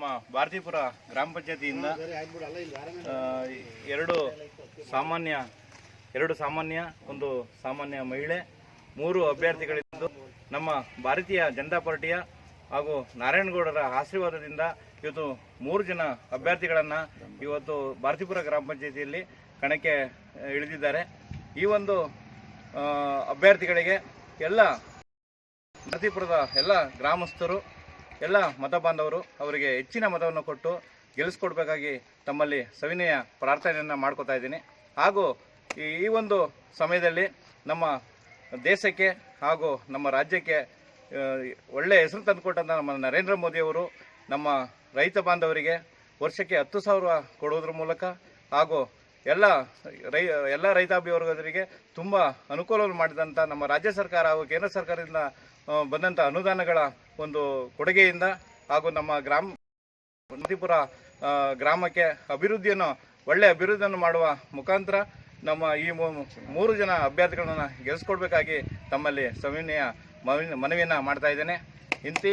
ನಮ್ಮ ಭಾರತೀಪುರ ಗ್ರಾಮ ಪಂಚಾಯತಿಯಿಂದ ಎರಡು ಸಾಮಾನ್ಯ ಎರಡು ಸಾಮಾನ್ಯ, ಒಂದು ಸಾಮಾನ್ಯ ಮಹಿಳೆ, ಮೂರು ಅಭ್ಯರ್ಥಿಗಳಿದ್ದು ನಮ್ಮ ಭಾರತೀಯ ಜನತಾ ಪಾರ್ಟಿಯ ಹಾಗೂ ನಾರಾಯಣಗೌಡರ ಆಶೀರ್ವಾದದಿಂದ ಇವತ್ತು ಮೂರು ಜನ ಅಭ್ಯರ್ಥಿಗಳನ್ನು ಇವತ್ತು ಭಾರತೀಪುರ ಗ್ರಾಮ ಪಂಚಾಯತಿಯಲ್ಲಿ ಕಣಕ್ಕೆ ಇಳಿದಿದ್ದಾರೆ. ಈ ಒಂದು ಅಭ್ಯರ್ಥಿಗಳಿಗೆ ಎಲ್ಲ ಭಾರತೀಪುರದ ಎಲ್ಲ ಗ್ರಾಮಸ್ಥರು ಎಲ್ಲ ಮತ ಬಾಂಧವರು ಅವರಿಗೆ ಹೆಚ್ಚಿನ ಮತವನ್ನು ಕೊಟ್ಟು ಗೆಲ್ಲಿಸ್ಕೊಡ್ಬೇಕಾಗಿ ತಮ್ಮಲ್ಲಿ ಸವಿನಯ ಪ್ರಾರ್ಥನೆಯನ್ನು ಮಾಡ್ಕೋತಾ ಇದ್ದೀನಿ. ಹಾಗೂ ಈ ಒಂದು ಸಮಯದಲ್ಲಿ ನಮ್ಮ ದೇಶಕ್ಕೆ ಹಾಗೂ ನಮ್ಮ ರಾಜ್ಯಕ್ಕೆ ಒಳ್ಳೆಯ ಹೆಸರು ತಂದುಕೊಟ್ಟಂಥ ನಮ್ಮ ನರೇಂದ್ರ ಮೋದಿಯವರು ನಮ್ಮ ರೈತ ಬಾಂಧವರಿಗೆ ವರ್ಷಕ್ಕೆ ಹತ್ತು ಸಾವಿರ ಕೊಡುವುದ್ರ ಮೂಲಕ ಹಾಗೂ ಎಲ್ಲ ರೈ, ಎಲ್ಲ ರೈತಾಪಿ ವರ್ಗದವರಿಗೆ ತುಂಬ ಅನುಕೂಲವನ್ನು ಮಾಡಿದಂಥ ನಮ್ಮ ರಾಜ್ಯ ಸರ್ಕಾರ ಹಾಗೂ ಕೇಂದ್ರ ಸರ್ಕಾರದಿಂದ ಬಂದಂಥ ಅನುದಾನಗಳ ಒಂದು ಕೊಡುಗೆಯಿಂದ ಹಾಗೂ ನಮ್ಮ ಗ್ರಾಮ ಮತಿಪುರ ಗ್ರಾಮಕ್ಕೆ ಅಭಿವೃದ್ಧಿಯನ್ನು, ಒಳ್ಳೆ ಅಭಿವೃದ್ಧಿಯನ್ನು ಮಾಡುವ ಮುಖಾಂತರ ನಮ್ಮ ಈ ಮೂರು ಜನ ಅಭ್ಯರ್ಥಿಗಳನ್ನು ಗೆಲ್ಲಿಸ್ಕೊಡ್ಬೇಕಾಗಿ ತಮ್ಮಲ್ಲಿ ಸವಿನಯ ಮನವಿ ಮನವಿಯನ್ನು ಮಾಡ್ತಾ ಇದ್ದೇನೆ. ಇಂತಿ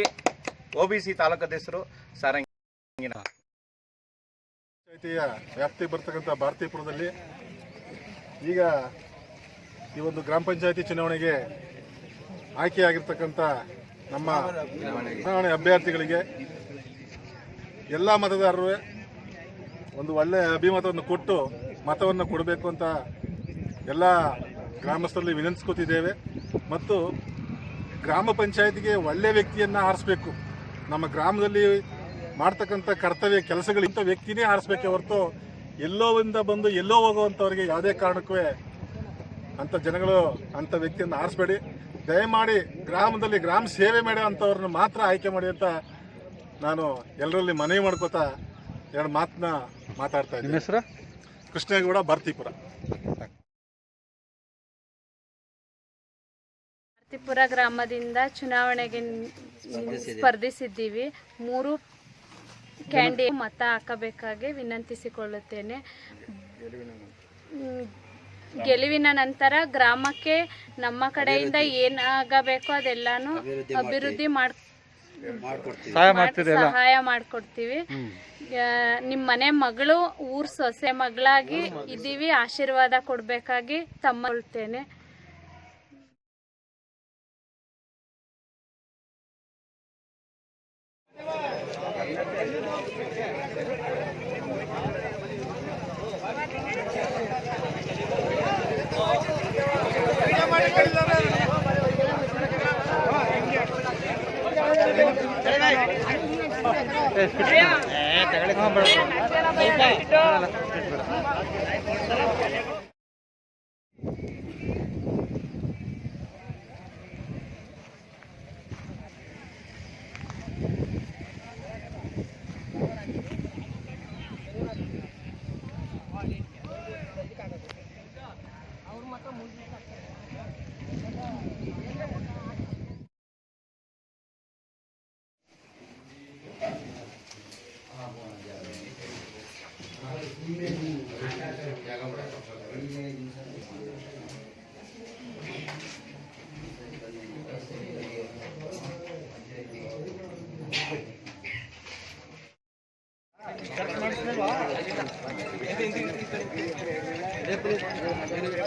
ಒ ಬಿ ಸಿ ತಾಲೂಕಾಧ್ಯಕ್ಷರು ಸಾರಂಗಿನ. ಪಂಚಾಯಿತಿಯ ವ್ಯಾಪ್ತಿಗೆ ಬರ್ತಕ್ಕಂಥ ಭಾರತೀಪುರದಲ್ಲಿ ಈಗ ಈ ಒಂದು ಗ್ರಾಮ ಪಂಚಾಯತಿ ಚುನಾವಣೆಗೆ ಆಯ್ಕೆಯಾಗಿರ್ತಕ್ಕಂಥ ನಮ್ಮ ಚುನಾವಣೆ ಅಭ್ಯರ್ಥಿಗಳಿಗೆ ಎಲ್ಲ ಮತದಾರರು ಒಂದು ಒಳ್ಳೆಯ ಅಭಿಮತವನ್ನು ಕೊಟ್ಟು ಮತವನ್ನು ಕೊಡಬೇಕು ಅಂತ ಎಲ್ಲ ಗ್ರಾಮಸ್ಥರಲ್ಲಿ ವಿನಂತಿಸ್ಕೋತಿದ್ದೇವೆ. ಮತ್ತು ಗ್ರಾಮ ಪಂಚಾಯತಿಗೆ ಒಳ್ಳೆಯ ವ್ಯಕ್ತಿಯನ್ನು ಆರಿಸ್ಬೇಕು. ನಮ್ಮ ಗ್ರಾಮದಲ್ಲಿ ಮಾಡ್ತಕ್ಕಂಥ ಕರ್ತವ್ಯ ಕೆಲಸಗಳಿಂತ ವ್ಯಕ್ತಿನೇ ಆರಿಸ್ಬೇಕೆ ಹೊರತು ಎಲ್ಲೋವಿಂದ ಬಂದು ಎಲ್ಲೋ ಹೋಗುವಂಥವ್ರಿಗೆ ಯಾವುದೇ ಕಾರಣಕ್ಕೂ ಅಂಥ ಜನಗಳು ಅಂಥ ವ್ಯಕ್ತಿಯನ್ನು ಆರಿಸ್ಬೇಡಿ. ದಯಮಾಡಿ ಗ್ರಾಮದಲ್ಲಿ ಗ್ರಾಮ ಸೇವೆ ಮಾಡೋ ಅಂಥವ್ರನ್ನ ಮಾತ್ರ ಆಯ್ಕೆ ಮಾಡಿ ಅಂತ ನಾನು ಎಲ್ಲರಲ್ಲಿ ಮನವಿ ಮಾಡ್ಕೋತಾ ಎರಡು ಮಾತನ್ನ ಮಾತಾಡ್ತಾ ಇದ್ದೀನಿ. ಹೆಸರು? ಕೃಷ್ಣೇಗೌಡ ಭರ್ತಿಪುರ ಭರ್ತಿಪುರ ಗ್ರಾಮದಿಂದ ಚುನಾವಣೆಗೆ ಸ್ಪರ್ಧಿಸಿದ್ದೀವಿ. ಮೂರು ಕ್ಯಾಂಡಿ ಮತ ಹಾಕಬೇಕಾಗಿ ವಿನಂತಿಸಿಕೊಳ್ಳುತ್ತೇನೆ. ಗೆಲುವಿನ ನಂತರ ಗ್ರಾಮಕ್ಕೆ ನಮ್ಮ ಕಡೆಯಿಂದ ಏನಾಗಬೇಕೋ ಅದೆಲ್ಲಾನು ಅಭಿವೃದ್ಧಿ ಮಾಡ್ ಸಹಾಯ ಮಾಡ್ಕೊಡ್ತೀವಿ. ನಿಮ್ಮ ಮನೆ ಮಗಳು ಊರ್ ಸೊಸೆ ಮಗಳಾಗಿ ಇದ್ದೀವಿ ಆಶೀರ್ವಾದ ಕೊಡ್ಬೇಕಾಗಿ ಕೊಡಬೇಕಾಗಿ ತಗೊಳ್ಳಿ.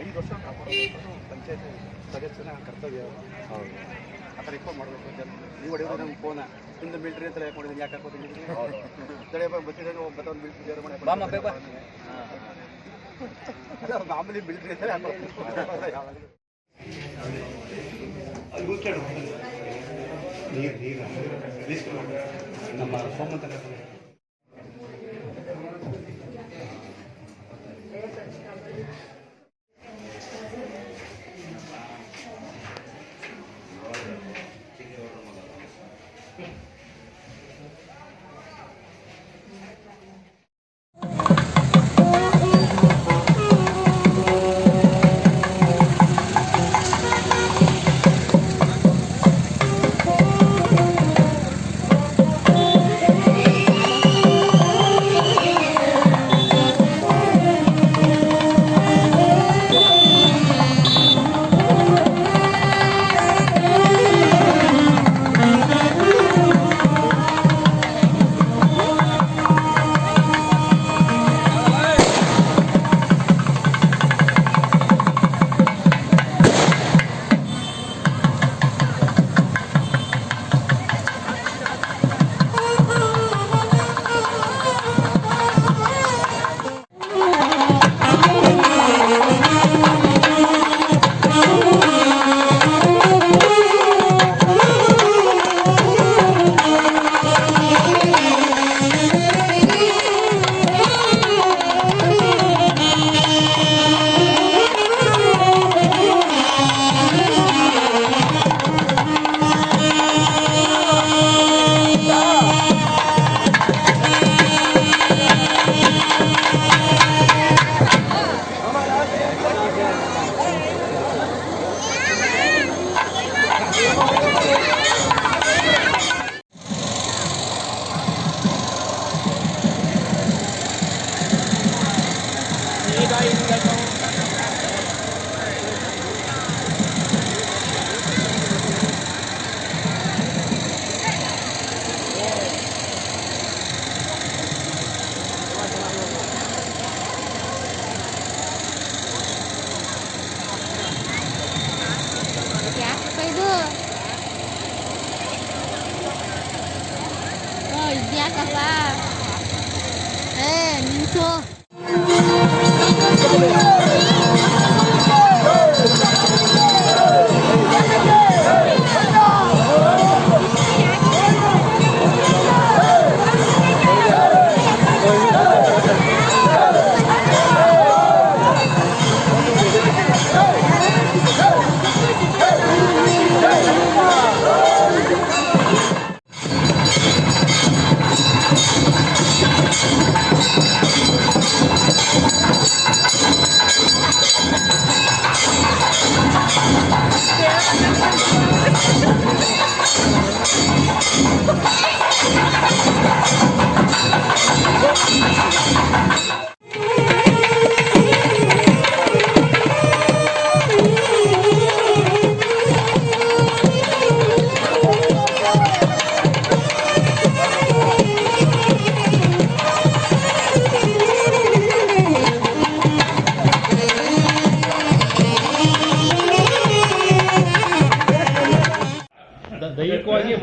ಐದು ವರ್ಷ ಪಂಚಾಯತ್ ಸದಸ್ಯನ ಕರ್ತವ್ಯ. ಆ ಥರ ಇಪ್ಪ ಮಾಡಬೇಕು ಅಂತ ನೀವು ಹೊಡೆಯೋದು ನಮ್ಗೆ ಫೋನ ಹಿಂದೆ ಮಿಲ್ಟ್ರಿ ಅಂತ ಹಾಕೊಂಡಿದ್ದೀನಿ ಯಾಕೆ ಹಾಕೋತೀನಿ ತಡೆಯಪ್ಪ ಬಸ್ಸಿದಾಗ ಒಂದು ಮಿಲ್ಟ್ರಿ ಮಾಮೂಲಿ ಮಿಲ್ಟ್ರಿ ಅಂತ ಹಾಕೋತೀನಿ ಯಾವಾಗಲೂ ನಮ್ಮ ಸೋಮಂತ ಯಾಕಪ್ಪ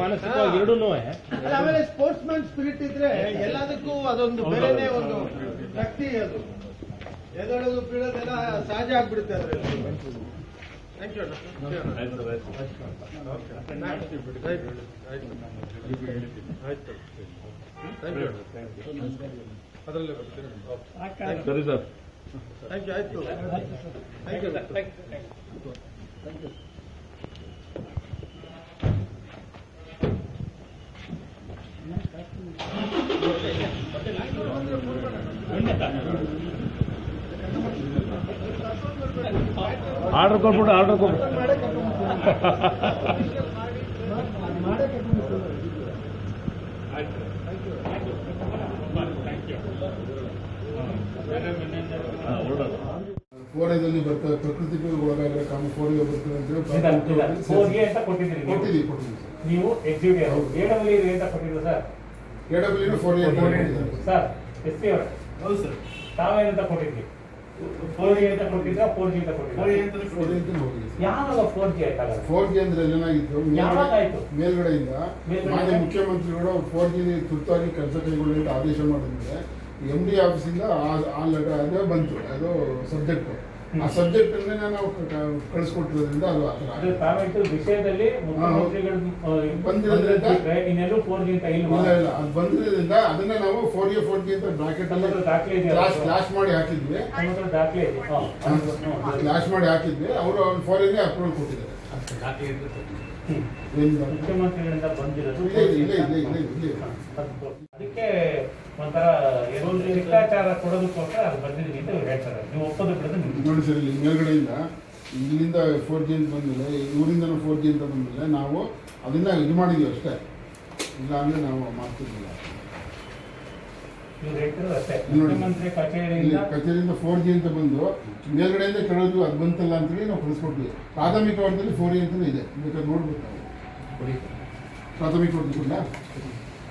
ಮಾನಸಿಕವಾಗಿ ಎರಡೂ ಅಲ್ಲ, ಆಮೇಲೆ ಸ್ಪೋರ್ಟ್ಸ್ ಮ್ಯಾನ್ ಸ್ಪಿರಿಟ್ ಇದ್ರೆ ಎಲ್ಲದಕ್ಕೂ ಅದೊಂದು ಬೇರೆನೇ ಒಂದು ಶಕ್ತಿ ಅದು. ಎದಳೋದು ಬೀಳೋದೆಲ್ಲ ಸಹಜ ಆಗ್ಬಿಡುತ್ತೆ ಅದರಲ್ಲಿ. ಥ್ಯಾಂಕ್ ಯು ಅದರಲ್ಲೇ ಬರ್ತೀನಿ. ಸರಿ ಸರ್. ಥ್ಯಾಂಕ್ ಯು ಆಯ್ತು. ಥ್ಯಾಂಕ್ ಯು ಆರ್ಡರ್ ಕೊಟ್ಬಿಡು ಆರ್ಡರ್ ಕೊಟ್ಬಿಡು ಫೋರಿಯಾದಲ್ಲಿ ಬರ್ತಾರೆ ಪ್ರಕೃತಿಗೆ ಒಳಗಾಗಿರೋ ಕಾಮ ಫೋರಿಯಾ ಬರ್ತದೆ ಅಂತ ಹೇಳಿ ಫೋರ್ಗೆ ಅಂತ ಕೊಟ್ಟಿದ್ದೀರಿ ನೀವು. ಕೊಟ್ಟಿದ್ದೀವಿ ಕೊಟ್ಟಿದ್ದೀವಿ ಸರ್. ನೀವು ಎಕ್ಸಿಕ್ಯೂಟಿವ್ ಎ ಡಬ್ಲ್ಯೂ ಅಂತ ಕೊಟ್ಟಿದ್ರು ಸರ್? ಎ ಡಬ್ಲ್ಯೂ ಫೋರಿಯಾ ಅಂತ ಕೊಟ್ಟಿದ್ದಾರೆ ಸರ್. ಎಸ್ ಪಿ ಅವರು. ಹೌದು ಸರ್. ತಾವೇನಂತ ಕೊಟ್ಟಿದ್ರಿ? ಫೋರ್ ಜಿ ಅಂತ ಕೊಟ್ಟಿದ್ರ ಫೋರ್ ಜಿ ಅಂತ ಕೊಟ್ಟಿದ್ರು? ಯಾವಾಗ ಫೋರ್ ಜಿ ಆಯ್ತಲ್ಲ ಫೋರ್ ಜಿ ಅಂದ್ರೆ ಏನಾಗಿತ್ತು? ಯಾವಾಗ ಆಯ್ತು? ಮೇಲ್ಗಡೆಯಿಂದ? ಮಾನ್ಯ ಮುಖ್ಯಮಂತ್ರಿಗಳು ಫೋರ್ ಜಿ ತುರ್ತಾಗಿ ಕೆಲಸ ಕೈಗೊಳ್ಳಿ ಆದೇಶ ಮಾಡಿದ್ರೆ ಎಂ ಡಿ ಆಫೀಸಿಂದ ಆ- ಆ ಲೆಟರ್ ಅದೇ ಬಂತು. ಅದು ಸಬ್ಜೆಕ್ಟ್ ಆ ಸಬ್ಜೆಕ್ಟ್ ನಾವು ಕಳಿಸ್ಕೊಟ್ಟಿರೋದ್ರಿಂದ ಅದು ಆ ಥರ. ಅದು ವಿಷಯದಲ್ಲಿ ಬಂದಿರೋದ್ರಿಂದ? ಫೋರ್ ಜಿ ಅಂತ ಇಲ್ಲ. ಇಲ್ಲ ಅದು ಬಂದಿರೋದ್ರಿಂದ ಅದನ್ನ ನಾವು ಫೋರ್ ಎ ಫೋರ್ ಜಿ ಅಂತ ಬ್ರಾಕೆಟ್ ಅಲ್ಲಿ ದಾಖಲೆ? ಕ್ಲಾಸ್ ಕ್ಲಾಸ್ ಮಾಡಿ ಹಾಕಿದ್ವಿ. ದಾಖಲೆ ಇದೆ. ಕ್ಲಾಸ್ ಮಾಡಿ ಹಾಕಿದ್ವಿ. ಅವರು ಫೋರ್ ಎಗೆ ಅಪ್ರೂವಲ್ ಕೊಟ್ಟಿದ್ದಾರೆ. ಮುಖ್ಯಮಂತ್ರಿಗಳಿಂದ ಬಂದಿರೋದು ಅದಕ್ಕೆ ಒಂಥರ ಒಂದು ಶಿಷ್ಟಾಚಾರ ಕೊಡೋದಕ್ಕೋಸ್ಕರ ಅದು ಬಂದಿದ್ದೀನಿ ಅಂತ ಹೇಳ್ತಾರೆ. ನೀವು ಒಪ್ಪೋದು ಬಿಡೋದು ನೋಡಿ ಸರ್, ಇಲ್ಲಿ ಮೇಲ್ಗಡೆಯಿಂದ ಇಲ್ಲಿಂದ ಫೋರ್ ಜಿ ಅಂತ ಬಂದಮೇಲೆ ಇವರಿಂದನೂ ಫೋರ್ ಜಿ ಅಂತ ಬಂದಮೇಲೆ ನಾವು ಅದನ್ನ ಇದು ಮಾಡಿದ್ವಿ ಅಷ್ಟೇ. ಇಲ್ಲ ಅಂದ್ರೆ ನಾವು ಮಾಡ್ತಿರ್ಲಿಲ್ಲ ಇವ್ರು ಹೇಳ್ತಿರೋದು ಅಷ್ಟೇ ಇಲ್ಲಿ ನೋಡಿ. ಮುಖ್ಯಮಂತ್ರಿ ಇಲ್ಲಿ ಕಚೇರಿಯಿಂದ ಕಚೇರಿಯಿಂದ ಫೋರ್ ಜಿ ಅಂತ ಬಂದು ಮೇಲ್ಗಡೆಯಿಂದ ಕೇಳೋದು ಅದು ಬಂತಲ್ಲ ಅಂತೇಳಿ ನಾವು ಕಳಿಸ್ಕೊಟ್ವಿ. ಪ್ರಾಥಮಿಕ ವರ್ಗದಲ್ಲಿ ಫೋರ್ ಜಿ ಅಂತಲೂ ಇದೆ. ಬೇಕಾದ್ರೆ ನೋಡ್ಬೇಕು. ನಾವು ಪ್ರಾಥಮಿಕ ವರ್ಗದ ಕೂಡ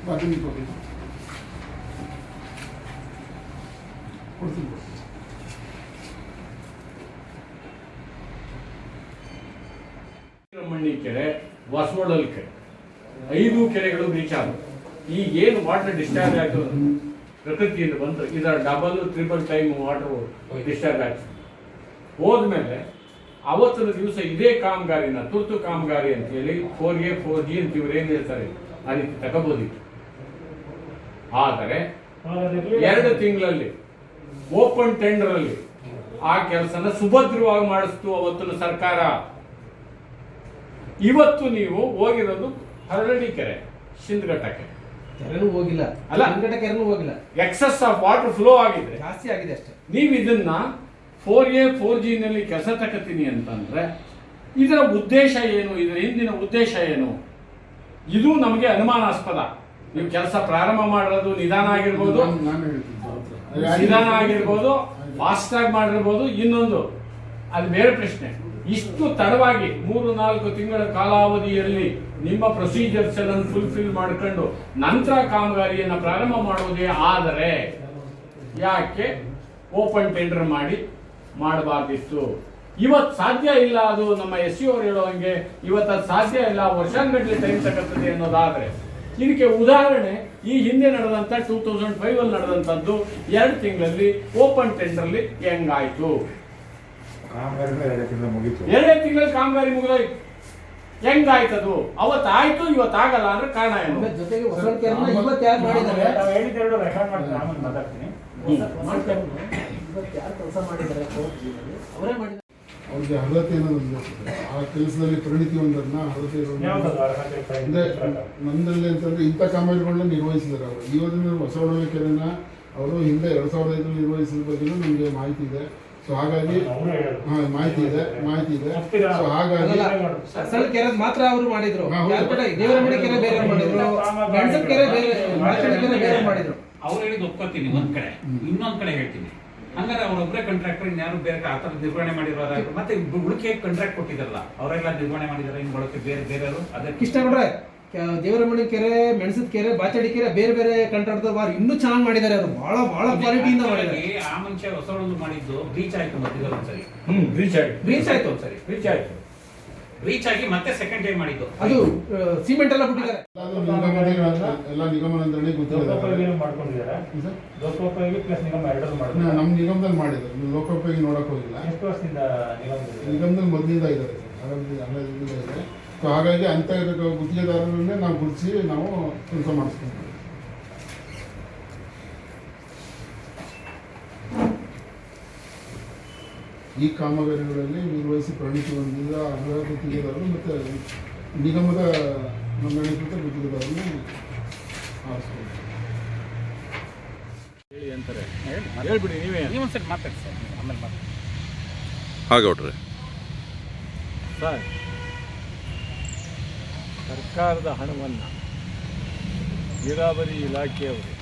ಪ್ರಾಥಮಿಕ ವರ್ಗ ಕೊಡ್ತೀನಿ. ಕೆರೆ ಹೊಸಮೊಳಲ್ ಕೆರೆ. ಐದು ಕೆರೆಗಳು ಬ್ರೀಚ್ ಆದವು. ಈಗ ಏನು ವಾಟರ್ ಡಿಸ್ಚಾರ್ಜ್ ಆಯ್ತು ಪ್ರಕೃತಿಯಿಂದ ಬಂತು ಇದರ double triple time water discharge ಆಯ್ತು. ಹೋದ್ಮೇಲೆ ಅವತ್ತಿನ ದಿವಸ ಇದೇ ಕಾಮಗಾರಿನ, ತುರ್ತು ಕಾಮಗಾರಿ ಅಂತ ಹೇಳಿ ಫೋರ್ ಎ ಫೋರ್ ಜಿ ಅಂತ ಇವ್ರು ಏನ್ ಹೇಳ್ತಾರೆ? ಆ ರೀತಿ ತಗೋಬೋದಿತ್ತು. ಆದರೆ ಎರಡು ತಿಂಗಳಲ್ಲಿ ಓಪನ್ ಟೆಂಡರ್ ಅಲ್ಲಿ ಆ ಕೆಲಸನ ಸುಭದ್ರವಾಗಿ ಮಾಡಿಸ್ತು ಅವತ್ತಿನ ಸರ್ಕಾರ. ಇವತ್ತು ನೀವು ಹೋಗಿರೋದು ಹರಡಿ ಕೆರೆ ಸಿಂಧಘಟ್ಟ ಕೆರೆ. ಕೆರೆನೂ ಹೋಗಿಲ್ಲ. ಅಲ್ಲ. ಹಿಂದ್ಗಡೆ ಕೆರೆನೂ ಹೋಗಿಲ್ಲ. ಎಕ್ಸಸ್ ಆಫ್ ವಾಟರ್ ಫ್ಲೋ ಆಗಿದೆ. ಜಾಸ್ತಿ ಆಗಿದೆ ಅಷ್ಟೇ. ನೀವು ಇದನ್ನ ಫೋರ್ ಎ ಫೋರ್ ಜಿ ನಲ್ಲಿ ಕೆಲಸ ತಕತೀನಿ ಅಂತಂದ್ರೆ ಇದರ ಉದ್ದೇಶ ಏನು? ಇದರ ಹಿಂದಿನ ಉದ್ದೇಶ ಏನು? ಇದು ನಮಗೆ ಅನುಮಾನಾಸ್ಪದ. ನೀವು ಕೆಲಸ ಪ್ರಾರಂಭ ಮಾಡಿರೋದು ನಿಧಾನ ಆಗಿರ್ಬೋದು. ನಿಧಾನ ಆಗಿರ್ಬೋದು ಫಾಸ್ಟ್ ಆಗಿ ಮಾಡಿರ್ಬೋದು. ಇನ್ನೊಂದು ಅದು ಬೇರೆ ಪ್ರಶ್ನೆ. ಇಷ್ಟು ತಡವಾಗಿ ಮೂರು, ನಾಲ್ಕು ತಿಂಗಳ ಕಾಲಾವಧಿಯಲ್ಲಿ ನಿಮ್ಮ ಪ್ರೊಸೀಜರ್ಸ್ ಅನ್ನು ಫುಲ್ಫಿಲ್ ಮಾಡ್ಕೊಂಡು ನಂತರ ಕಾಮಗಾರಿಯನ್ನು ಪ್ರಾರಂಭ ಮಾಡುವುದೇ ಆದರೆ ಯಾಕೆ ಓಪನ್ ಟೆಂಡರ್ ಮಾಡಿ ಮಾಡಬಾರ್ದಿತ್ತು? ಇವತ್ತು ಸಾಧ್ಯ ಇಲ್ಲ ಅದು ನಮ್ಮ ಎಸ್ ಸಿ ಅವ್ರು ಹೇಳೋ ಹಂಗೆ. ಇವತ್ತು ಅದು ಸಾಧ್ಯ ಇಲ್ಲ ವರ್ಷಾನ್ಗಟ್ಲೆ ಟೈಮ್ ಅನ್ನೋದಾದರೆ ಅನ್ನೋದಾದ್ರೆ. ಇದಕ್ಕೆ ಉದಾಹರಣೆ, ಈ ಹಿಂದೆ ನಡೆದಂತ ಟೂ ತೌಸಂಡ್ ಫೈವ್ ಅಲ್ಲಿ ನಡೆದಂತದ್ದು ಎರಡು ತಿಂಗಳಲ್ಲಿ ಓಪನ್ ಟೆಂಡರ್ಲಿ ಹೆಂಗಾಯ್ತು? ಎರಡೇ ತಿಂಗಳಲ್ಲಿ ಕಾಮಗಾರಿ ಮುಗಿದೋಯ್ತು. ಹೆಂಗಾಯ್ತದು? ಅವತ್ತು ಆಯ್ತು ಇವತ್ತು ಆಗಲ್ಲ ಅಂದ್ರೆ ಕಾರಣ ಏನು? ಜೊತೆಗೆ ಹೊಸ ಕೆರೆನ ಇವತ್ತು ಯಾರು ಮಾಡಿದ್ದಾರೆ? ಹೇಳಿದೆರಡು ರೆಕಾರ್ಡ್ ಮಾಡ್ತೀನಿ ಆಮೇಲೆ ಮಾತಾಡ್ತೀನಿ. ಇವತ್ತು ಯಾರು ಕೆಲಸ ಮಾಡಿದ್ದಾರೆ ಅವರೇ ಮಾಡಿದ್ದಾರೆ ಅವ್ರಿಗೆ ಅರ್ಹತೆ ಅನ್ನೋದು ಆ ಕೆಲಸದಲ್ಲಿ ಪರಿಣಿತಿ ಒಂದನ್ನ ಅರ್ಹತೆ ಅಂದ್ರೆ ನಂದಲ್ಲಿ ಅಂತಂದ್ರೆ ಇಂಥ ಕಾಮಗಾರಿಗಳನ್ನ ನಿರ್ವಹಿಸಿದ್ದಾರೆ ಅವರು. ಈ ಒಂದು ಹೊಸ ಒಡವೆ ಕೆರೆನ ಅವರು ಹಿಂದೆ ಎರಡ್ ಸಾವಿರದ ಐದರಲ್ಲಿ ನಿರ್ವಹಿಸಿದ ಬಗ್ಗೆ ನಮಗೆ ಮಾಹಿತಿ ಇದೆ. ಸೊ ಹಾಗಾಗಿ ಅವರು ಹೇಳೋದು. ಹಾ ಮಾಹಿತಿ ಇದೆ ಮಾಹಿತಿ ಇದೆ? ಸೊ ಹಾಗಾಗಿ ಅಸಲ್ ಕೆರೆ ಮಾತ್ರ ಅವರು ಮಾಡಿದ್ರು. ಯಾರ್ಪೇಟೆ ದೇವರಮಣಿ ಕೆರೆ ಬೇರೆ ಮಾಡಿದ್ರು. ಮೆಣಸದ ಕೆರೆ ಬೇರೆ ಮಾರ್ಕೆಟ್ ಕೆರೆ ಬೇರೆ ಮಾಡಿದ್ರು. ಅವ್ರು ಹೇಳಿದ್ ಒಪ್ಕೋತೀನಿ ಒಂದ್ ಕಡೆ. ಇನ್ನೊಂದ್ ಕಡೆ ಹೇಳ್ತೀನಿ. ಹಂಗಾರೆ ಅವ್ರೊಬ್ಬರೇ ಕಾಂಟ್ರಾಕ್ಟರ್ ಇನ್ಯಾರು ಬೇರೆ ಆ ಥರ ನಿರ್ವಹಣೆ ಮಾಡಿರೋದ ಮತ್ತೆ ಉಳಿಕೆ ಕಾಂಟ್ರಾಕ್ಟ್ ಕೊಟ್ಟಿದ್ರಲ್ಲ ಅವರೆಲ್ಲ ನಿರ್ವಹಣೆ ಮಾಡಿದಾರೆ ಇನ್ ಬಳಕೆ ಬೇರೆ ಬೇರೆ ಅದಕ್ಕೆ ಇಷ್ಟ ನೋಡ್ರೆ ದೇವರಮಣಿ ಕೆರೆ ಮೆಣಸದ ಕೆರೆ ಬಾಚಡಿ ಕೆರೆ ಬೇರೆ ಬೇರೆ ಕಂಟ್ರಾಕ್ಟರ್ ವಾರು ಇನ್ನೂ ಚೆನ್ನಾಗಿ ಮಾಡಿದ್ದಾರೆ ಅವರು ಬಹಳ ಬಹಳ ಕ್ವಾಲಿಟಿಯಿಂದ ಮಾಡಿದ್ದಾರೆ ಆ ಮುಂಚೆ ಹೊಸ ಒಂದು ಮಾಡಿದ್ದು ರೀಚ್ ಆಯ್ತು ಮಧ್ಯದಲ್ಲಿ ಒಂದ್ಸರಿ. ಹ್ಮ್ ರೀಚ್ ಆಯ್ತು. ರೀಚ್ ಆಯ್ತು ಒಂದ್ಸರಿ. ರೀಚ್ ಆಯ್ತು. ರೀಚ್ ಆಗಿ ಮತ್ತೆ ಸೆಕೆಂಡ್ ಟೈಮ್ ಮಾಡಿದ್ದು. ಅದು ಸಿಮೆಂಟ್ ಎಲ್ಲ ಬಿಟ್ಟಿದ್ದಾರೆ ಎಲ್ಲ ನಿಗಮನಂದರಣೆ ಗೊತ್ತಿದೆ ಲೋಕೋಪಯೋಗಿ ಮಾಡ್ಕೊಂಡಿದ್ದಾರೆ. ಲೋಕೋಪಯೋಗಿ ಪ್ಲಸ್ ನಿಗಮ ಎರಡರೂ ಮಾಡಿದ್ರು ನಮ್ಮ ನಿಗಮದಲ್ಲಿ ಮಾಡಿದ್ರು ಲೋಕೋಪಯೋಗಿ ನೋಡಕ್ ಹೋಗಿಲ್ಲ. ಎಷ್ಟು ವರ್ಷದಿಂದ ನಿಗಮದಲ್ಲಿ ನಿಗಮದಲ್ಲಿ ಮೊದಲಿಂದ ಇದ್ದಾರೆ ಹಾಗಾಗಿ ಹನ್ನೆರಡರಿಂದ ಇದೆ ಸೊ ಹಾಗಾಗಿ ಅಂತ ಗುತ್ತಿಗೆದಾರರನ್ನೇ ನಾವು ಗುರುತಿಸಿ ನಾವು ಕೆಲಸ ಮಾಡಿಸ್ಕೊಂಡು ಈ ಕಾಮಗಾರಿಗಳಲ್ಲಿ ನಿರ್ವಹಿಸಿ ಪರಿಣಿತಿ ಹೊಂದಿದ ಅರ್ಹ ಗುತ್ತಿಗೆದಾರರು ಮತ್ತು ನಿಗಮದ ನೋಂದಣಿಕೃತ ಗುತ್ತಿಗೆದಾರರನ್ನು ಹೇಳಿ ಅಂತಾರೆ. ಹೇಳ್ಬಿಡಿ ನೀವೇ. ನೀವೊಂದ್ಸರಿ ಮಾತಾಡಿ ಸರ್ ಆಮೇಲೆ ಮಾತಾಡಿ. ಹಾಗೌಡ್ರೆ. ಸರ್ ಸರ್ಕಾರದ ಹಣವನ್ನು ನೀರಾವರಿ ಇಲಾಖೆಯವರು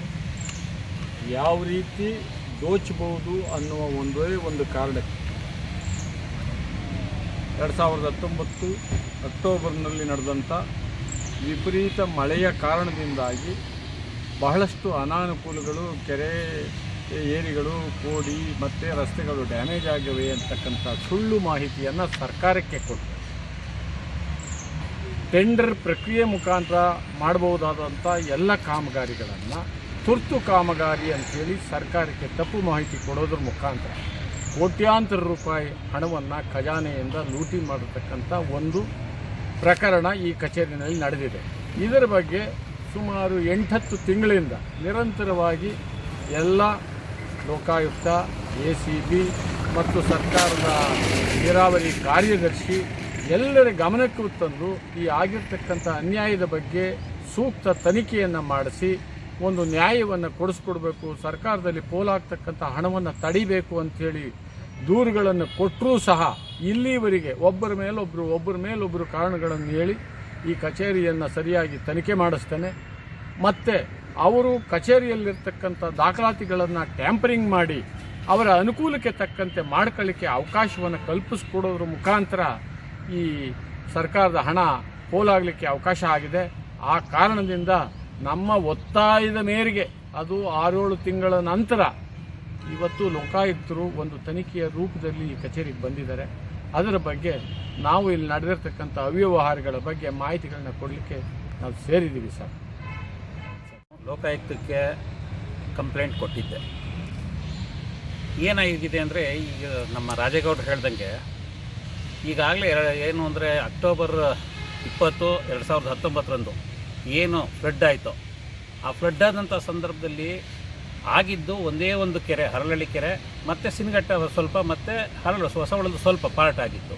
ಯಾವ ರೀತಿ ದೋಚಬಹುದು ಅನ್ನುವ ಒಂದೇ ಒಂದು ಕಾರಣಕ್ಕೆ ಎರಡು ಸಾವಿರದ ಹತ್ತೊಂಬತ್ತು ಅಕ್ಟೋಬರ್ನಲ್ಲಿ ನಡೆದಂಥ ವಿಪರೀತ ಮಳೆಯ ಕಾರಣದಿಂದಾಗಿ ಬಹಳಷ್ಟು ಅನಾನುಕೂಲಗಳು, ಕೆರೆ ಏರಿಗಳು ಕೋಡಿ ಮತ್ತು ರಸ್ತೆಗಳು ಡ್ಯಾಮೇಜ್ ಆಗಿವೆ ಅಂತಕ್ಕಂಥ ಸುಳ್ಳು ಮಾಹಿತಿಯನ್ನು ಸರ್ಕಾರಕ್ಕೆ ಕೊಟ್ಟು ಟೆಂಡರ್ ಪ್ರಕ್ರಿಯೆ ಮುಖಾಂತರ ಮಾಡಬಹುದಾದಂಥ ಎಲ್ಲ ಕಾಮಗಾರಿಗಳನ್ನು ತುರ್ತು ಕಾಮಗಾರಿ ಅಂಥೇಳಿ ಸರ್ಕಾರಕ್ಕೆ ತಪ್ಪು ಮಾಹಿತಿ ಕೊಡೋದ್ರ ಮುಖಾಂತರ ಕೋಟ್ಯಾಂತರ ರೂಪಾಯಿ ಹಣವನ್ನು ಖಜಾನೆಯಿಂದ ಲೂಟಿ ಮಾಡಿರ್ತಕ್ಕಂಥ ಒಂದು ಪ್ರಕರಣ ಈ ಕಚೇರಿನಲ್ಲಿ ನಡೆದಿದೆ. ಇದರ ಬಗ್ಗೆ ಸುಮಾರು ಎಂಟತ್ತು ತಿಂಗಳಿಂದ ನಿರಂತರವಾಗಿ ಎಲ್ಲ ಲೋಕಾಯುಕ್ತ, ಎ ಸಿ ಬಿ ಮತ್ತು ಸರ್ಕಾರದ ನೀರಾವರಿ ಕಾರ್ಯದರ್ಶಿ ಎಲ್ಲರ ಗಮನಕ್ಕೂ ತಂದು ಈ ಆಗಿರ್ತಕ್ಕಂಥ ಅನ್ಯಾಯದ ಬಗ್ಗೆ ಸೂಕ್ತ ತನಿಖೆಯನ್ನು ಮಾಡಿಸಿ, ಒಂದು ನ್ಯಾಯವನ್ನು ಕೊಡಿಸ್ಕೊಡ್ಬೇಕು, ಸರ್ಕಾರದಲ್ಲಿ ಪೋಲಾಗ್ತಕ್ಕಂಥ ಹಣವನ್ನು ತಡಿಬೇಕು ಅಂಥೇಳಿ ದೂರುಗಳನ್ನು ಕೊಟ್ಟರೂ ಸಹ ಇಲ್ಲಿವರೆಗೆ ಒಬ್ಬರ ಮೇಲೊಬ್ಬರು ಒಬ್ಬರ ಮೇಲೊಬ್ಬರು ಕಾರಣಗಳನ್ನು ಹೇಳಿ ಈ ಕಚೇರಿಯನ್ನು ಸರಿಯಾಗಿ ತನಿಖೆ ಮಾಡಿಸ್ತಾನೆ. ಮತ್ತು ಅವರು ಕಚೇರಿಯಲ್ಲಿರ್ತಕ್ಕಂಥ ದಾಖಲಾತಿಗಳನ್ನು ಟ್ಯಾಂಪರಿಂಗ್ ಮಾಡಿ ಅವರ ಅನುಕೂಲಕ್ಕೆ ತಕ್ಕಂತೆ ಮಾಡ್ಕೊಳ್ಳಿಕ್ಕೆ ಅವಕಾಶವನ್ನು ಕಲ್ಪಿಸ್ಕೊಡೋದ್ರ ಮುಖಾಂತರ ಈ ಸರ್ಕಾರದ ಹಣ ಪೋಲಾಗಲಿಕ್ಕೆ ಅವಕಾಶ ಆಗಿದೆ. ಆ ಕಾರಣದಿಂದ ನಮ್ಮ ಒತ್ತಾಯದ ಮೇರೆಗೆ ಅದು ಆರೇಳು ತಿಂಗಳ ನಂತರ ಇವತ್ತು ಲೋಕಾಯುಕ್ತರು ಒಂದು ತನಿಖೆಯ ರೂಪದಲ್ಲಿ ಈ ಕಚೇರಿಗೆ ಬಂದಿದ್ದಾರೆ. ಅದರ ಬಗ್ಗೆ ನಾವು ಇಲ್ಲಿ ನಡೆದಿರ್ತಕ್ಕಂಥ ಅವ್ಯವಹಾರಗಳ ಬಗ್ಗೆ ಮಾಹಿತಿಗಳನ್ನ ಕೊಡಲಿಕ್ಕೆ ನಾವು ಸೇರಿದ್ದೀವಿ ಸರ್. ಲೋಕಾಯುಕ್ತಕ್ಕೆ ಕಂಪ್ಲೇಂಟ್ ಕೊಟ್ಟಿದ್ದೆ. ಏನಾಗಿದೆ ಅಂದರೆ ಈಗ ನಮ್ಮ ರಾಜೇಗೌಡರು ಹೇಳ್ದಂಗೆ ಈಗಾಗಲೇ ಏನು ಅಂದರೆ ಅಕ್ಟೋಬರ್ ಇಪ್ಪತ್ತು ಎರಡು ಸಾವಿರದ ಹತ್ತೊಂಬತ್ತರಂದು ಏನು ಫ್ಲಡ್ ಆಯಿತು, ಆ ಫ್ಲಡ್ ಆದಂಥ ಸಂದರ್ಭದಲ್ಲಿ ಆಗಿದ್ದು ಒಂದೇ ಒಂದು ಕೆರೆ, ಹರಳಳ್ಳಿ ಕೆರೆ, ಮತ್ತು ಸಿನ್ಗಟ್ಟ ಸ್ವಲ್ಪ, ಮತ್ತು ಹರಳು ಹೊಸವಳದು ಸ್ವಲ್ಪ ಪಾರ್ಟ್ ಆಗಿತ್ತು.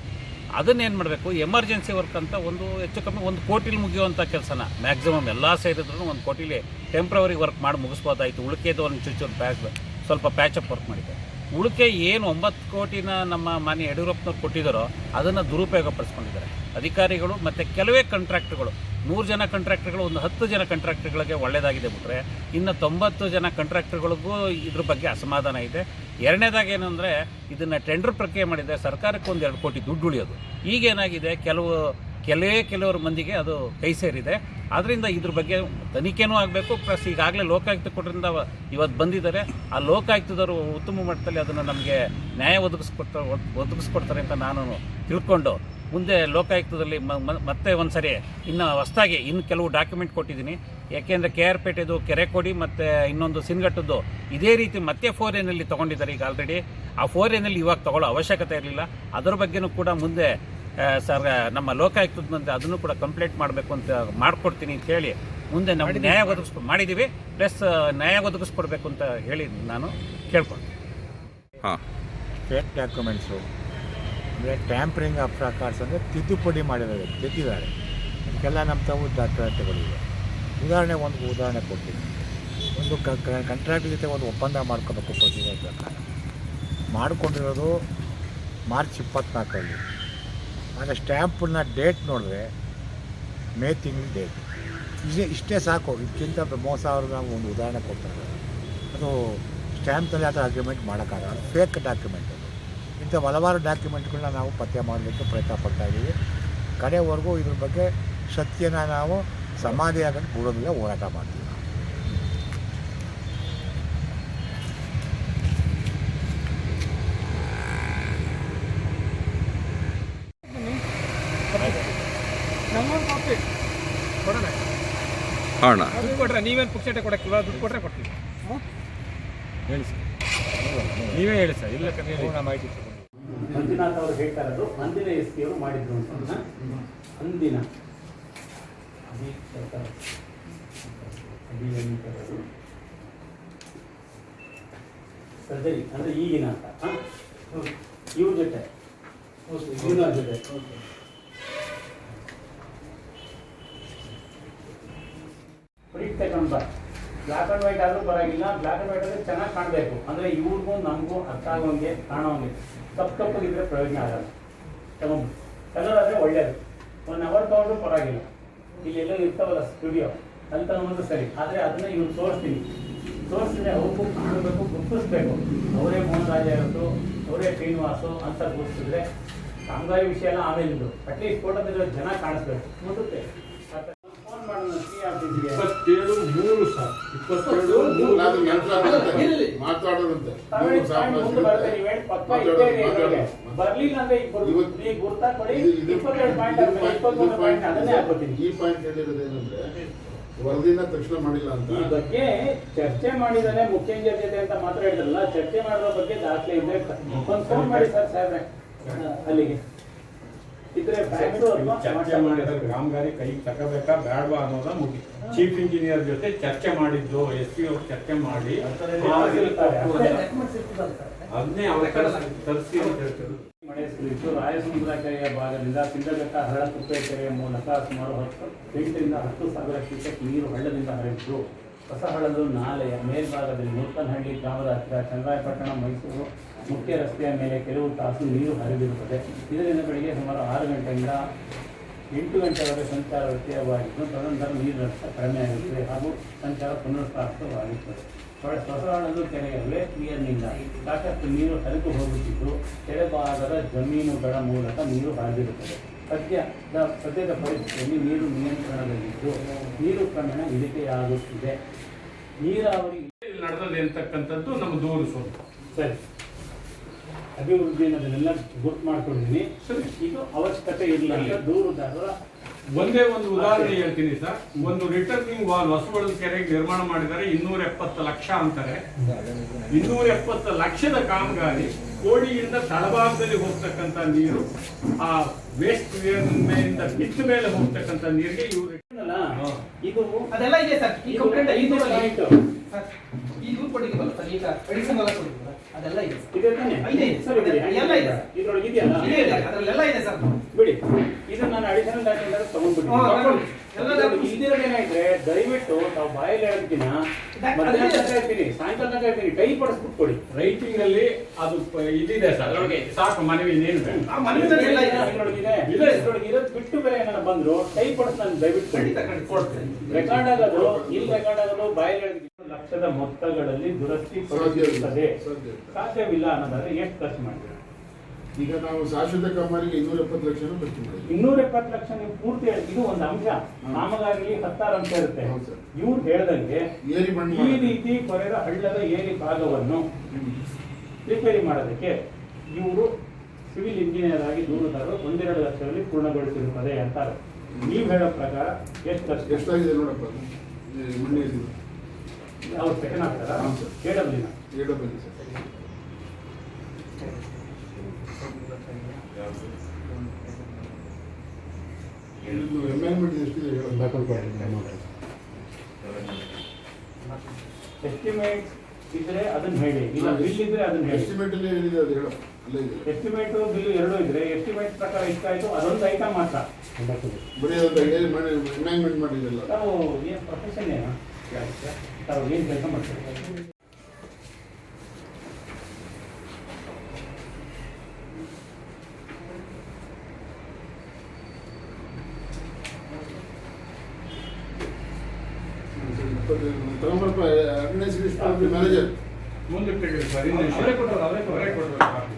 ಅದನ್ನೇನು ಮಾಡಬೇಕು ಎಮರ್ಜೆನ್ಸಿ ವರ್ಕ್ ಅಂತ ಒಂದು ಹೆಚ್ಚು ಕಮ್ಮಿ ಒಂದು ಕೋಟಿಲಿ ಮುಗಿಯುವಂಥ ಕೆಲಸನ. ಮ್ಯಾಕ್ಸಿಮಮ್ ಎಲ್ಲ ಸೇರಿದ್ರು ಒಂದು ಕೋಟಿಲಿ ಟೆಂಪ್ರವರಿ ವರ್ಕ್ ಮಾಡಿ ಮುಗಿಸ್ಬೋದಾಯಿತು. ಉಳಿಕೆದು ಒಂದು ಚುಚ್ಚೂರು ಪ್ಯಾಚ್ ಸ್ವಲ್ಪ ಪ್ಯಾಚಪ್ ವರ್ಕ್ ಮಾಡಿದೆ. ಉಳಿಕೆ ಏನು ಒಂಬತ್ತು ಕೋಟಿನ ನಮ್ಮ ಮಾನ್ಯ ಯಡಿಯೂರಪ್ಪನವ್ರು ಕೊಟ್ಟಿದ್ದಾರೋ ಅದನ್ನು ದುರುಪಯೋಗ ಪಡಿಸ್ಕೊಂಡಿದ್ದಾರೆ. ಅಧಿಕಾರಿಗಳು ಮತ್ತು ಕೆಲವೇ ಕಾಂಟ್ರಾಕ್ಟ್ಗಳು ನೂರು ಜನ ಕಾಂಟ್ರಾಕ್ಟ್ಗಳು ಒಂದು ಹತ್ತು ಜನ ಕಾಂಟ್ರಾಕ್ಟ್ಗಳಿಗೆ ಒಳ್ಳೆಯದಾಗಿದೆ ಬಿಟ್ರೆ ಇನ್ನು ತೊಂಬತ್ತು ಜನ ಕಾಂಟ್ರಾಕ್ಟ್ಗಳಿಗೂ ಇದ್ರ ಬಗ್ಗೆ ಅಸಮಾಧಾನ ಇದೆ. ಎರಡನೇದಾಗಿ ಏನು ಅಂದರೆ ಇದನ್ನು ಟೆಂಡರ್ ಪ್ರಕ್ರಿಯೆ ಮಾಡಿದರೆ ಸರ್ಕಾರಕ್ಕೆ ಒಂದು ಎರಡು ಕೋಟಿ ದುಡ್ಡು ಉಳಿಯೋದು. ಈಗೇನಾಗಿದೆ ಕೆಲವು ಕೆಲವೇ ಕೆಲವರು ಮಂದಿಗೆ ಅದು ಕೈ ಸೇರಿದೆ. ಆದ್ದರಿಂದ ಇದ್ರ ಬಗ್ಗೆ ತನಿಖೆನೂ ಆಗಬೇಕು. ಪ್ಲಸ್ ಈಗಾಗಲೇ ಲೋಕಾಯುಕ್ತ ಕೊಟ್ಟರಿಂದ ಇವತ್ತು ಬಂದಿದ್ದಾರೆ. ಆ ಲೋಕಾಯುಕ್ತದವರು ಉತ್ತಮ ಮಟ್ಟದಲ್ಲಿ ಅದನ್ನು ನಮಗೆ ನ್ಯಾಯ ಒದಗಿಸ್ಕೊಡ್ತಾರೆ ಒದಗಿಸ್ಕೊಡ್ತಾರೆ ಅಂತ ನಾನು ತಿಳ್ಕೊಂಡು, ಮುಂದೆ ಲೋಕಾಯುಕ್ತದಲ್ಲಿ ಮತ್ತೆ ಒಂದು ಸರಿ ಇನ್ನು ಹೊಸ್ದಾಗಿ ಇನ್ನು ಕೆಲವು ಡಾಕ್ಯುಮೆಂಟ್ ಕೊಟ್ಟಿದ್ದೀನಿ. ಯಾಕೆಂದರೆ ಕೆ ಆರ್ ಪೇಟೆದು ಕೆರೆ ಕೊಡಿ ಮತ್ತು ಇನ್ನೊಂದು ಸಿನ್ಗಟ್ಟದ್ದು ಇದೇ ರೀತಿ ಮತ್ತೆ ಫೋರ್ ಏನಲ್ಲಿ ತೊಗೊಂಡಿದ್ದಾರೆ ಈಗ ಆಲ್ರೆಡಿ ಆ ಫೋರ್ ಏನಲ್ಲಿ ಇವಾಗ ತೊಗೊಳ್ಳೋ ಅವಶ್ಯಕತೆ ಇರಲಿಲ್ಲ. ಅದರ ಬಗ್ಗೆನೂ ಕೂಡ ಮುಂದೆ ಸರ್ ನಮ್ಮ ಲೋಕಾಯುಕ್ತದಂತೆ ಅದನ್ನು ಕೂಡ ಕಂಪ್ಲೇಂಟ್ ಮಾಡಬೇಕು ಅಂತ ಮಾಡಿಕೊಡ್ತೀನಿ ಅಂತ ಹೇಳಿ ಮುಂದೆ ನಾವು ನ್ಯಾಯ ಒದಗಿಸ್ಕೊ ಮಾಡಿದ್ದೀವಿ. ಪ್ಲಸ್ ನ್ಯಾಯ ಒದಗಿಸ್ಕೊಡ್ಬೇಕು ಅಂತ ಹೇಳಿ ನಾನು ಕೇಳ್ಕೊಂಡು ಹಾಂ. ಫೇಕ್ ಡಾಕ್ಯುಮೆಂಟ್ಸು ಅಂದರೆ ಟ್ಯಾಂಪರಿಂಗ್ ಆಫ್ ಕಾರ್ಡ್ಸ್ ಅಂದರೆ ತಿದ್ದುಪಡಿ ಮಾಡಿದ್ದಾರೆ ತೆಗೆದಿದ್ದಾರೆ ಅದಕ್ಕೆಲ್ಲ ನಮ್ಮ ತಾವು ದಾಖಲಾತಿಗಳಿವೆ ಉದಾಹರಣೆ ಒಂದು ಉದಾಹರಣೆ ಕೊಡ್ತೀನಿ. ಒಂದು ಕಂಟ್ರಾಕ್ಟ್ ಜೊತೆ ಒಂದು ಒಪ್ಪಂದ ಮಾಡ್ಕೋಬೇಕು ಪ್ರೊಸೀಜರ್ ಪ್ರಕಾರ. ಮಾಡಿಕೊಂಡಿರೋದು ಮಾರ್ಚ್ ಇಪ್ಪತ್ನಾಲ್ಕರಲ್ಲಿ. ಆದರೆ ಸ್ಟ್ಯಾಂಪನ್ನ ಡೇಟ್ ನೋಡಿದ್ರೆ ಮೇ ತಿಂಗಳ ಡೇಟ್. ಇಷ್ಟೇ ಇಷ್ಟೇ ಸಾಕು. ಇದಕ್ಕಿಂತ ಮೋಸ ಅವ್ರಿಗೆ ನಾವು ಒಂದು ಉದಾಹರಣೆ ಕೊಡ್ತಾರೆ. ಅದು ಸ್ಟ್ಯಾಂಪ್ನಲ್ಲಿ ಆ ಥರ ಅಗ್ರಿಮೆಂಟ್ ಮಾಡೋಕ್ಕಾಗಲ್ಲ. ಫೇಕ್ ಡಾಕ್ಯುಮೆಂಟ್ ಅದು. ಇಂಥ ಹಲವಾರು ಡಾಕ್ಯುಮೆಂಟ್ಗಳನ್ನ ನಾವು ಪತ್ತೆ ಮಾಡಲಿಕ್ಕೆ ಪ್ರಯತ್ನ ಪಡ್ತಾ ಇದ್ದೀವಿ. ಕಡೆವರೆಗೂ ಇದ್ರ ಬಗ್ಗೆ ಸತ್ಯನ ನಾವು ಸಮಾಧಿ ಆಗಕ್ಕೆ ಬಿಡೋದಿಲ್ಲ ಹೋರಾಟ ಮಾಡ್ತೀವಿ. ಹಾಂ ಅಣ್ಣ ದುಡ್ಡು ಕೊಟ್ರೆ ನೀವೇನು ಪುಕ್ಷಟೆ ದುಡ್ಡು ಕೊಟ್ರೆ ಕೊಡ್ತೀವಿ ಹೇಳಿ ಸರ್. ನೀವೇ ಹೇಳಿ ಸರ್. ಇಲ್ಲ ಮಾಹಿತಿ ಮಂಜುನಾಥ್ ಅವರು ಹೇಳ್ತಾ ಇರೋದು ಅಂದಿನ ಎಸ್ ಪಿ ಅವರು ಮಾಡಿದ್ರು ಅಂತ. ಅಂದಿನ? ಸರ್ಜರಿ ಅಂದ್ರೆ ಈಗಿನ ಅಂತ ಇವ್ರ ಜೊತೆ. ಇವ್ರ ಜೊತೆ. ಬಾ ಬ್ಲ್ಯಾಕ್ ಅಂಡ್ ವೈಟ್ ಆದರೂ ಬರೋಂಗಿಲ್ಲ ಬ್ಲ್ಯಾಕ್ ಅಂಡ್ ವೈಟ್ ಆದರೆ ಚೆನ್ನಾಗಿ ಕಾಣಬೇಕು. ಅಂದ್ರೆ ಇವ್ರಿಗೂ, ನಮಗೂ ಅರ್ಥ ಆಗೋಂಗೆ, ಕಾಣೋಂಗೆ. ತಪ್ಪು ತಪ್ಪಗಿದ್ರೆ ಪ್ರಯೋಜನ ಆಗಲ್ಲ. ತಗೊಂಡು. ಕಲರ್ ಆದ್ರೆ ಒಳ್ಳೆಯದು ಒನ್ ಅವರ್ ತಗೊಂಡ್ರು ಪರವಾಗಿಲ್ಲ. ಎಲ್ಲ ಇರ್ತಾವಲ್ಲ ಸ್ಟುಡಿಯೋ ಅಂತ ಒಂದು ಸರಿ. ಆದ್ರೆ ಅದನ್ನ ಇವ್ರು ತೋರಿಸ್ತೀನಿ. ತೋರಿಸಿದ್ರೆ ಅವ್ರಿಗೂ ಕಾಣಬೇಕು, ಗುರುತಿಸ್ಬೇಕು. ಅವರೇ ಮೋಹನ್ ರಾಜ ಇರೋದು, ಅವರೇ ಶ್ರೀನಿವಾಸು ಅಂತ ಗುರುತಿಸಿದ್ರೆ ಕಾಮಗಾರಿ ವಿಷಯ ಎಲ್ಲ ಆಮೇಲೆ ಅಟ್ಲೀಸ್ಟ್ ಫೋಟೋದಲ್ಲಿ ಜನ ಕಾಣಿಸ್ಬೇಕು. ಮುಟ್ಟುತ್ತೆ ಫೋನ್ ಮಾಡೋಣ ಸಿ ಆಫೀಸಿಗೆ ಇಪ್ಪತ್ತೇಳು ಮೂರು ಇಪ್ಪತ್ತೇಳು ಮಾತಾಡೋದಂತೆ. ಬರ್ಲಿಲ್ಲ ಅಂದ್ರೆ ಇಪ್ಪತ್ತೆರಡು ಪಾಯಿಂಟ್ ಪಾಯಿಂಟ್ ಅದನ್ನೇ ಈ ಪಾಯಿಂಟ್ ಹೇಳಿರೋದೇನಂದ್ರೆ ವರದಿನ ತಕ್ಷಣ ಮಾಡಿಲ್ಲ ಅಂತ. ಈ ಬಗ್ಗೆ ಚರ್ಚೆ ಮಾಡಿದಾನೆ ಮುಖ್ಯಂಜರ್ ಜೊತೆ ಅಂತ ಮಾತ್ರ ಹೇಳಿದ್ರಲ್ಲ ಚರ್ಚೆ ಮಾಡಿರೋ ಬಗ್ಗೆ ದಾಖಲೆ ಇದೆ. ಒಂದು ಫೋನ್ ಮಾಡಿ ಸರ್ ಸಾಹೇಬ್ರೆ. ಅಲ್ಲಿಗೆ. ಚರ್ಚೆ ಮಾಡಿದ್ರೆ ಕಾಮಗಾರಿ ಕೈಗೆ ತಗೋಬೇಕಾ ಬೇಡವಾ ಅನ್ನೋದ ಮುಗಿ ಚೀಫ್ ಇಂಜಿನಿಯರ್ ಜೊತೆ ಚರ್ಚೆ ಮಾಡಿದ್ದು ಎಸ್ ಪಿ ಅವ್ರು ಚರ್ಚೆ ಮಾಡಿ. ಅದನ್ನೇ ಅವ್ರ ತರಿಸಿ ಅಂತ ಹೇಳ್ತಾರೆ ಮಳೆ ಸುರಿಯಿತು ರಾಯಸಮುದ್ರ ಕೆರೆಯ ಭಾಗದಿಂದ ಸಿಂಧಘಟ್ಟ ಹರಳ ಕುಪ್ಪೆ ಕೆರೆಯ ಮೂಲಕ ಸುಮಾರು ಹತ್ತು ಎಂಟರಿಂದ ಹತ್ತು ಸಾವಿರ ಕ್ಯೂಸೆಕ್ ನೀರು ಹಳ್ಳದಿಂದ ಹರಿಯಿತು ಹೊಸ ಹಳ್ಳದ ನಾಲೆಯ ಮೇಲ್ಭಾಗದಲ್ಲಿ ನೂತನಹಳ್ಳಿ ಗ್ರಾಮದ ಹತ್ತಿರ ಚಂದ್ರಾಯಪಟ್ಟಣ ಮೈಸೂರು ಮುಖ್ಯ ರಸ್ತೆಯ ಮೇಲೆ ಕೆಲವು ತಾಸು ನೀರು ಹರಿದಿರುತ್ತದೆ. ಇದರಿಂದ ಬೆಳಿಗ್ಗೆ ಸುಮಾರು ಆರು ಗಂಟೆಯಿಂದ ಎಂಟು ಗಂಟೆವರೆಗೆ ಸಂಚಾರ ವ್ಯತ್ಯಯವಾಗಿದ್ದು, ತದನಂತರ ನೀರಿನ ಕಡಿಮೆಯಾಗುತ್ತದೆ ಹಾಗೂ ಸಂಚಾರ ಪುನರ್ಸ್ಥಾಪಿತವಾಗುತ್ತದೆ ಹೊರ- ಹೊಸಹಳ್ಳದ ಕೆರೆಯ ವೇಸ್ಟ್ ನೀರಿನಿಂದ ಸಾಕಷ್ಟು ನೀರು ಹರಿದು ಹೋಗುತ್ತಿದ್ದು ಕೆಳಭಾಗದ ಭಾಗದ ಜಮೀನುಗಳ ಮೂಲಕ ನೀರು ಹರಿದಿರುತ್ತದೆ. ಸದ್ಯದ ಸದ್ಯದ ಪರಿಸ್ಥಿತಿಯಲ್ಲಿ ನೀರು ನಿಯಂತ್ರಣದಲ್ಲಿದ್ದು, ನೀರು ಕ್ರಮೇಣ ಇಳಿಕೆಯಾಗುತ್ತಿದೆ. ನೀರಾವರಿ ಇಲ್ಲಿ ನಡೆದಲ್ಲಿ ಅಂತಕ್ಕಂಥದ್ದು ನಮ್ಮ ದೂರು ಸರಿ. ಅಭಿವೃದ್ಧಿ ಅನ್ನೋದನ್ನೆಲ್ಲ ಗುರ್ತು ಮಾಡ್ಕೊಂಡಿದ್ದೀನಿ. ಇದು ಅವಶ್ಯಕತೆ ಇಲ್ಲ ದೂರದಾರ ದೂರುದಾರರ ಒಂದೇ ಒಂದು ಉದಾಹರಣೆ ಹೇಳ್ತೀನಿ ಸರ್. ಒಂದು ರಿಟರ್ನಿಂಗ್ ವಾಲ್ ಹೊಸಗಳ ಕೆರೆಗೆ ನಿರ್ಮಾಣ ಮಾಡಿದರೆ ಇನ್ನೂರ ಎಪ್ಪತ್ತು ಲಕ್ಷ ಅಂತಾರೆ. ಇನ್ನೂರ ಎಪ್ಪತ್ತು ಲಕ್ಷದ ಕಾಮಗಾರಿ ಕೋಡಿಯಿಂದ ತಳಭಾಗದಲ್ಲಿ ಹೋಗ್ತಕ್ಕಂಥ ನೀರು ಆ ವೇಸ್ಟ್ ಮೇಲಿಂದ ಬಿತ್ತ ಮೇಲೆ ಹೋಗ್ತಕ್ಕಂಥ ನೀರಿಗೆ ಇವರು ಅಲ್ಲ, ಇದು ಅದೆಲ್ಲ ಇದೆ ಸರ್. ಈಗ ಕೊಟ್ಟಿದ್ದೀವಲ್ಲ ಸರ್. ಈಗ ಅದೆಲ್ಲ ಇದೆ ಸರ್. ಇದೆ. ತಾನೇ? ಇದೆ, ಇದೆ. ಎಲ್ಲ ಇದೆ. ಇದ್ರೊಳಗೆ ಇದೆಯಲ್ಲ ಇದೆ ಇದೆ. ಅದರಲ್ಲೆಲ್ಲ ಇದೆ ಸರ್. ಬಿಡಿ. ಇದು ನಾನು ಅಡಿಷನಲ್ ಡಾಕ್ಯುಮೆಂಟ್ ತಗೊಂಡ್ಬಿಟ್ಟು ಹಾ, ಇಲ್ದಿರೋದೇನಾಯ್ತು ದಯವಿಟ್ಟು ನಾವು ಬಾಯಲ್ಲಿ ಹೇಳ್ತೀನಿ ಮಧ್ಯಾಹ್ನ ತನಕ ಹೇಳ್ತೀನಿ ಸಾಯಂಕಾಲ ತನಕ ಹೇಳ್ತೀನಿ ಕೈ ಪಡಿಸ್ಬಿಟ್ಟು ಕೊಡಿ. ರೈಟಿಂಗ್ ಅಲ್ಲಿ ಅದು ಪ- ಇದಿದೆ ಸರ್. ಸಾಕು ಮನವಿ ಇನ್ನೇನು ಬೇಡ. ಆ ಇಲ್ಲ, ಇಲ್ಲ, ಇದ್ರೊಳಗಿದೆ. ಇಲ್ಲ, ಇದ್ರೊಳಗೆ ಇರೋದು ಬಿಟ್ಟು ಬೇರೆ ಏನಾರ ಬಂದ್ರು ಕೈ ಪಡಿಸ್ ನಾನು ದಯವಿಟ್ಟು ಕೊಡ್ತೀನಿ. ರೆಕಾರ್ಡ್ ಆಗೋದು ಇಲ್ಲಿ ರೆಕಾರ್ಡ್ ಆಗೋದು ಬಾಯಲ್ಲಿ ಹೇಳ್ತೀನಿ ಲಕ್ಷದ ಮೊತ್ತಗಳಲ್ಲಿ ದುರಸ್ತಿ ಪಡಿಸುತ್ತದೆ ಸಾಧ್ಯವಿಲ್ಲ ಅನ್ನೋದಾದ್ರೆ ಎಷ್ಟು ಖರ್ಚು ಮಾಡ್ತೀರಾ? ಈಗ ನಾವು ಶಾಶ್ವತ ಕಾಮಗಾರಿಗೆ ಇನ್ನೂರ ಎಪ್ಪತ್ತು ಲಕ್ಷ ಖರ್ಚು ಮಾಡಿದ್ವಿ. ಇನ್ನೂರ ಎಪ್ಪತ್ತು ಲಕ್ಷ ನೀವು ಪೂರ್ತಿ ಇದು ಒಂದು ಅಂಶ. ಕಾಮಗಾರಿಯಲ್ಲಿ ಹತ್ತಾರು ಅಂಶ ಇರುತ್ತೆ. ಹೌದು ಸರ್. ಇವ್ರು ಹೇಳ್ದಂಗೆ ಏರಿ ಮಣ್ಣು ಈ. ರೀತಿ ಕೊರೆದ ಹಳ್ಳದ ಏರಿ ಭಾಗವನ್ನು ರಿಪೇರಿ ಮಾಡೋದಕ್ಕೆ ಇವರು ಸಿವಿಲ್ ಇಂಜಿನಿಯರ್ ಆಗಿ ದೂರದಾರರು ಒಂದೆರಡು ಲಕ್ಷದಲ್ಲಿ ಪೂರ್ಣಗೊಳಿಸಿರುತ್ತದೆ ಅಂತಾರೆ. ನೀವು ಹೇಳೋ ಪ್ರಕಾರ ಎಷ್ಟು ಖರ್ಚು ಎಷ್ಟಾಗಿದೆ ನೋಡಪ್ಪ. ಅದು. ಈ ಮಣ್ಣು ಇದು. ಅವ್ರು ಸೆಕೆಂಡ್ ಆಗ್ತಾರ? ಹೌದು ಸರ್. ಏಳು ಸರ್. ಇದು ಎಂಪ್ಲಾಯ್ಮೆಂಟ್ ಎಷ್ಟಿದೆ ಎಸ್ಟಿಮೇಟ್ ಇದ್ರೆ ಅದನ್ನ ಹೇಳಿ. ಇಲ್ಲ ಬಿಲ್ ಇದ್ರೆ ಅದನ್ನ ಹೇಳಿ. ಎಸ್ಟಿಮೇಟ್ ಅಲ್ಲಿ ಏನಿದೆ ಅದು ಹೇಳು. ಅಲ್ಲೇ ಇದೆ. ಎಸ್ಟಿಮೇಟ್ ಬಿಲ್ ಎರಡು ಇದ್ರೆ ಎಸ್ಟಿಮೇಟ್ ಪ್ರಕಾರ ಇಷ್ಟಾಯ್ತು ಅದೊಂದು ಐಟಮ್ ಮಾತ್ರ. ಬರೀ ಅದು ಏನು ಮಾಡಿ ಅಮೆಂಡ್ಮೆಂಟ್ ಮಾಡಿದ್ರಲ್ಲ ತಾವು ಏನು ಪ್ರೊಫೆಷನ್ ಏನು? ತಾವು ಏನು ಕೆಲಸ ಮಾಡ್ತೀರಿ ತಗೊಂಬರಪ್ಪ ಅಡ್ಮಿನಿಸ್ಟ್ರೇಷನ್ ಮ್ಯಾನೇಜರ್ ಮುಂದಕ್ಕೆ ತೆಗೆದು ಸರ್ ಅವರೇ ಕೊಟ್ಟರು ಅವರೇ ಅವರೇ ಕೊಟ್ಟರು ಕೊಟ್ಟರು ಕಾಪಿ.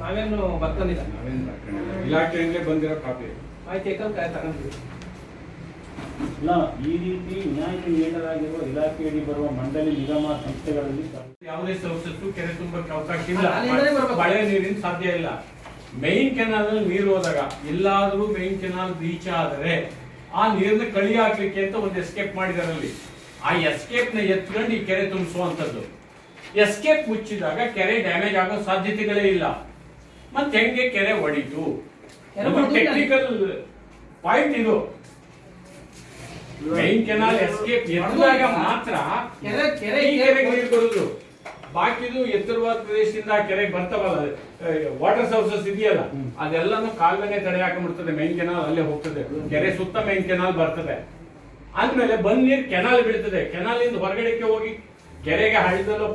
ನಾವೇನು ಬರ್ಕೊಂಡಿಲ್ಲ ನಾವೇನ್ ಬರ್ಕೊಂಡಿಲ್ಲ. ಇಲಾಖೆಯಿಂದಲೇ ಬಂದಿರೋ ಕಾಪಿ ಆಯ್ತು ಯಾಕಂದ್ರೆ ತಗೊಂಡ್ವಿ ಇಲ್ಲ ಈ ರೀತಿ ವಿನಾಯಿತಿ ನೀಡಲಾಗಿರುವ ಇಲಾಖೆಯಡಿ ಬರುವ ಮಂಡಳಿ ನಿಗಮ ಸಂಸ್ಥೆಗಳಲ್ಲಿ ಯಾವುದೇ ಸೋರ್ಸಸ್ ಕೆರೆ ತುಂಬಕ್ಕೆ ಅವಕಾಶ ಇಲ್ಲ. ಮಳೆ ನೀರಿನ ಸಾಧ್ಯ ಇಲ್ಲ. ಮೈನ್ ಕೆನಾಲ್ ಅಲ್ಲಿ ನೀರು ಹೋದಾಗ ಎಲ್ಲಾದ್ರೂ ಮೈನ್ ಕೆನಾಲ್ ರೀಚ್ ಆದರೆ ಆ ನೀರನ್ನ ಕಳಿ ಹಾಕ್ಲಿಕ್ಕೆ ಅಂತ ಒಂದು ಎಸ್ಕೇಪ್ ಮಾಡಿದಾರೆ ಅಲ್ಲಿ. ಆ ಎಸ್ಕೇಪ್ನ ಎತ್ಕೊಂಡು ಈ ಕೆರೆ ತುಂಬಿಸುವಂತದ್ದು ಎಸ್ಕೇಪ್ ಮುಚ್ಚಿದಾಗ ಕೆರೆ ಡ್ಯಾಮೇಜ್ ಆಗೋ ಸಾಧ್ಯತೆಗಳೇ ಇಲ್ಲ. ಮತ್ತೆ ಹೆಂಗೆ ಕೆರೆ ಒಡಿತು? ಟೆಕ್ನಿಕಲ್ ಪಾಯಿಂಟ್ ಇದು. ಮೈನ್ ಕೆನಾಲ್ ಎಸ್ಕೇಪ್ ಎತ್ತಿದಾಗ ಮಾತ್ರ ಕೆರೆ ಕೆರೆಗೆ ನೀರು ಬರುದು. ಬಾಕಿದು ಎತ್ತರವಾದ ಪ್ರದೇಶದಿಂದ ಕೆರೆಗೆ ಬರ್ತಾವಲ್ಲ ವಾಟರ್ ಸೋರ್ಸಸ್ ಇದೆಯಲ್ಲ ಅದೆಲ್ಲಾನು ಕಾಲುವೆನೆ ತಡೆ ಹಾಕೊಂಡ್ಬಿಡ್ತದೆ ಮೈನ್ ಕೆನಾಲ್ ಅಲ್ಲೇ ಹೋಗ್ತದೆ. ಕೆರೆ ಸುತ್ತ ಮೈನ್ ಕೆನಾಲ್ ಬರ್ತದೆ. ಆದ್ಮೇಲೆ ಬಂದ್ ನೀರು ಕೆನಾಲ್ ಬೀಳ್ತದೆ. ಕೆನಾಲ್ ಇಂದ ಹೊರಗಡೆಗೆ ಹೋಗಿ ಕೆರೆಗೆ ಹಳ್ಳದಲ್ಲೋ